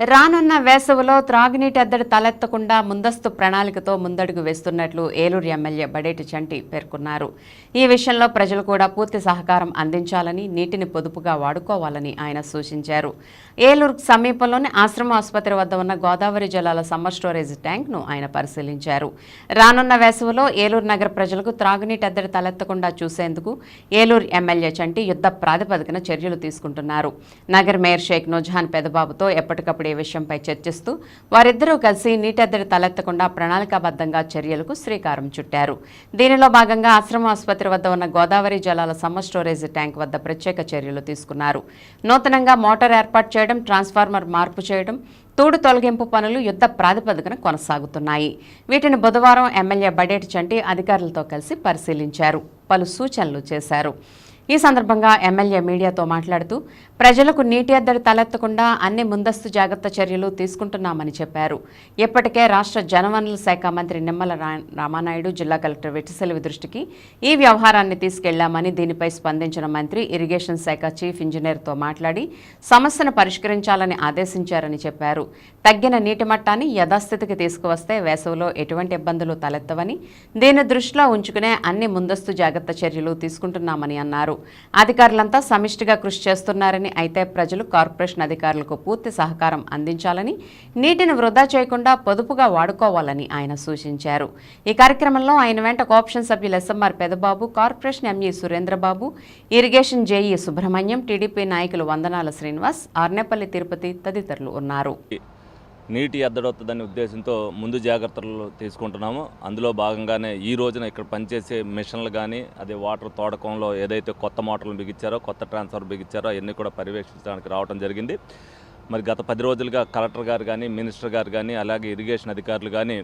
రానున్న వేసవిలో త్రాగునీటి ఎద్దడి తలెత్తకుండా ముందస్తు ప్రణాళికతో ముందడుగు వేస్తున్నట్లు ఏలూరు ఎమ్మెల్యే బడేటి చంటి పేర్కొన్నారు. ఈ విషయంలో ప్రజలు కూడా పూర్తి సహకారం అందించాలని నీటిని పొదుపుగా వాడుకోవాలని ఆయన సూచించారు. ఏలూరు సమీపంలోని ఆశ్రమ ఆసుపత్రి వద్ద ఉన్న గోదావరి జలాల సమ్మర్ స్టోరేజ్ ట్యాంక్ను ఆయన పరిశీలించారు. రానున్న వేసవిలో ఏలూరు నగర ప్రజలకు త్రాగునీటి ఎద్దడి తలెత్తకుండా చూసేందుకు ఏలూరు ఎమ్మెల్యే చంటి యుద్ధ ప్రాతిపదికన చర్యలు తీసుకుంటున్నారు. నగర్ మేయర్ షేక్ నూజహాన్ పెదబాబుతో ఎప్పటికప్పుడు ఈ విషయంపై చర్చిస్తూ వారిద్దరూ కలిసి నీటెద్దడి తలెత్తకుండా ప్రణాళికాబద్ధంగా చర్యలకు శ్రీకారం చుట్టారు. దీనిలో భాగంగా ఆశ్రమ ఆసుపత్రి వద్ద ఉన్న గోదావరి జలాల సమ్మర్ స్టోరేజ్ ట్యాంక్ వద్ద ప్రత్యేక చర్యలు తీసుకున్నారు. నూతనంగా మోటార్ ఏర్పాటు చేయడం ట్రాన్స్ఫార్మర్ మార్పు చేయడం తూడు తొలగింపు పనులు యుద్ధ ప్రాతిపదికన కొనసాగుతున్నాయి. వీటిని బుధవారం ఎమ్మెల్యే బడేటి చంటి అధికారులతో కలిసి పరిశీలించారు. పలు సూచనలు చేశారు. ఈ సందర్భంగా ఎమ్మెల్యే మీడియాతో మాట్లాడుతూ ప్రజలకు నీటి ఎద్దడి తలెత్తకుండా అన్ని ముందస్తు జాగ్రత్త చర్యలు తీసుకుంటున్నామని చెప్పారు. ఇప్పటికే రాష్ట్ర జనవనరుల శాఖ మంత్రి నిమ్మల రా- రామానాయుడు జిల్లా కలెక్టర్ వెట్టిసెలవి దృష్టికి ఈ వ్యవహారాన్ని తీసుకెళ్ళామని దీనిపై స్పందించిన మంత్రి ఇరిగేషన్ శాఖ చీఫ్ ఇంజనీర్తో మాట్లాడి సమస్యను పరిష్కరించాలని ఆదేశించారని చెప్పారు. తగ్గిన నీటి మట్టాన్ని యథాస్థితికి తీసుకువస్తే వేసవిలో ఎటువంటి ఇబ్బందులు తలెత్తవని దీని దృష్టిలో ఉంచుకునే అన్ని ముందస్తు జాగ్రత్త చర్యలు తీసుకుంటున్నామని అన్నారు. అధికారులంతా సమిష్టిగా కృషి చేస్తున్నారని అయితే ప్రజలు కార్పొరేషన్ అధికారులకు పూర్తి సహకారం అందించాలని నీటిని వృధా చేయకుండా పొదుపుగా వాడుకోవాలని ఆయన సూచించారు. ఈ కార్యక్రమంలో ఆయన వెంట కోఆప్షన్ సభ్యులు SMR Pedababu corporation ME Surendrababu irrigation JE Subrahmanyam TDP నాయకులు వందనాల శ్రీనివాస్ ఆర్నేపల్లి తిరుపతి తదితరులు ఉన్నారు. నీటి ఎద్దడవుతుందనే ఉద్దేశంతో ముందు జాగ్రత్తలు తీసుకుంటున్నాము. అందులో భాగంగానే ఈ రోజున ఇక్కడ పనిచేసే మిషన్లు కానీ అదే వాటర్ తోడకంలో ఏదైతే కొత్త మోటార్లు బిగించారో కొత్త ట్రాన్స్ఫర్ బిగించారో అవన్నీ కూడా పర్యవేక్షించడానికి రావడం జరిగింది. మరి గత పది రోజులుగా కలెక్టర్ గారు కానీ మినిస్టర్ గారు కానీ అలాగే ఇరిగేషన్ అధికారులు కానీ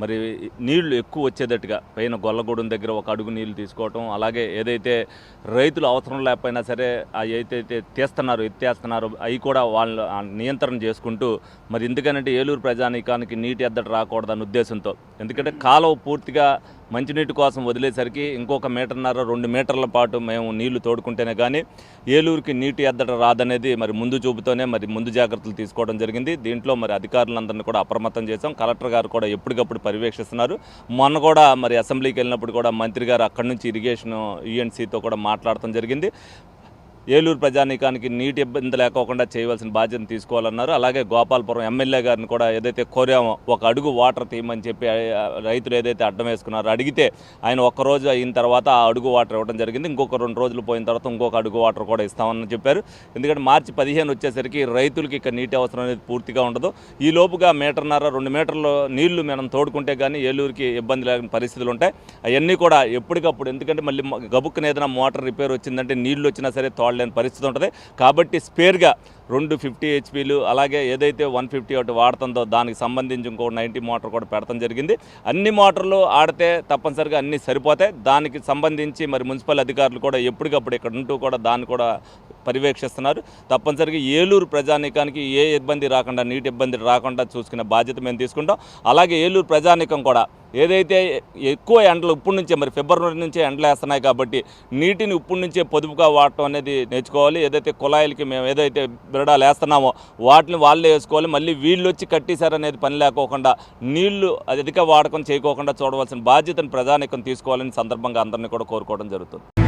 మరి నీళ్ళు ఎక్కువ వచ్చేటట్టుగా పైన గొల్లగూడెం దగ్గర ఒక అడుగు నీళ్ళు తీసుకోవటం అలాగే ఏదైతే రైతులు అవసరం లేకపోయినా సరే ఏదైతే తీస్తున్నారో ఎత్తేస్తున్నారో అవి కూడా వాళ్ళు నియంత్రణ చేసుకుంటూ మరి ఎందుకనంటే ఏలూరు ప్రజానీకానికి నీటి ఎద్దట రాకూడదన్న ఉద్దేశంతో. ఎందుకంటే కాలువ పూర్తిగా మంచినీటి కోసం వదిలేసరికి ఇంకొక మీటర్న్నర రెండు మీటర్ల పాటు మేము నీళ్ళు తోడుకుంటేనే కానీ ఏలూరుకి నీటి ఎద్దట రాదనేది మరి ముందు చూపుతోనే మరి ముందు జాగ్రత్తలు తీసుకోవడం జరిగింది. దీంట్లో మరి అధికారులందరినీ కూడా అప్రమత్తం చేశాం. కలెక్టర్ గారు కూడా ఎప్పటికప్పుడు పర్యవేక్షిస్తున్నారు. మొన్న కూడా మరి అసెంబ్లీకి వెళ్ళినప్పుడు కూడా మంత్రి గారు అక్కడి నుంచి ఇరిగేషన్ ఈఎన్సీతో కూడా మాట్లాడటం జరిగింది. ఏలూరు ప్రజానీకానికి నీటి ఇబ్బంది లేకోకుండా చేయవలసిన బాధ్యత తీసుకోవాలన్నారు. అలాగే గోపాలపురం ఎమ్మెల్యే గారిని కూడా ఏదైతే కోరామో ఒక అడుగు వాటర్ తీయమని చెప్పి రైతులు ఏదైతే అడ్డం వేసుకున్నారో అడిగితే ఆయన ఒక్క రోజు అయిన తర్వాత ఆ అడుగు వాటర్ ఇవ్వడం జరిగింది. ఇంకొక రెండు రోజులు పోయిన తర్వాత ఇంకొక అడుగు వాటర్ కూడా ఇస్తామని చెప్పారు. ఎందుకంటే మార్చి పదిహేను వచ్చేసరికి రైతులకి ఇక్కడ నీటి అవసరం అనేది పూర్తిగా ఉండదు. ఈ లోపుగా మీటర్న్నర రెండు మీటర్లు నీళ్ళు మనం తోడుకుంటే కానీ ఏలూరుకి ఇబ్బంది లేని పరిస్థితులు ఉంటాయి. అవన్నీ కూడా ఎప్పటికప్పుడు ఎందుకంటే మళ్ళీ గబుక్కున ఏదైనా మోటార్ రిపేర్ వచ్చిందంటే నీళ్ళు వచ్చినా సరే వాడలేని పరిస్థితి ఉంటుంది. కాబట్టి స్పేర్గా రెండు ఫిఫ్టీ హెచ్పీలు అలాగే ఏదైతే వన్ ఫిఫ్టీ ఒకటి వాడుతుందో దానికి సంబంధించి ఇంకో నైంటీ మోటార్ కూడా పెడతాం జరిగింది. అన్ని మోటార్లు ఆడితే తప్పనిసరిగా అన్నీ సరిపోతాయి. దానికి సంబంధించి మరి మున్సిపల్ అధికారులు కూడా ఎప్పటికప్పుడు ఇక్కడ ఉంటూ కూడా దాన్ని కూడా పర్యవేక్షిస్తున్నారు. తప్పనిసరిగా ఏలూరు ప్రజానీకానికి ఏ ఇబ్బంది రాకుండా నీటి ఇబ్బంది రాకుండా చూసుకునే బాధ్యత మేము తీసుకుంటాం. అలాగే ఏలూరు ప్రజానీకం కూడా ఏదైతే ఎక్కువ ఎండలు ఇప్పటి నుంచే మరి ఫిబ్రవరి నుంచే ఎండలు వేస్తున్నాయి కాబట్టి నీటిని ఇప్పటి నుంచే పొదుపుగా వాడటం అనేది నేర్చుకోవాలి. ఏదైతే కుళాయిలకి మేము ఏదైతే బిరడాలు వేస్తున్నామో వాటిని వాళ్ళే వేసుకోవాలి. మళ్ళీ వీళ్ళు వచ్చి కట్టేశారనేది పని లేకోకుండా నీళ్ళు అధిక వాడకం చేయకోకుండా చూడవలసిన బాధ్యతను ప్రజానీకం తీసుకోవాలని సందర్భంగా అందరినీ కూడా కోరుకోవడం జరుగుతుంది.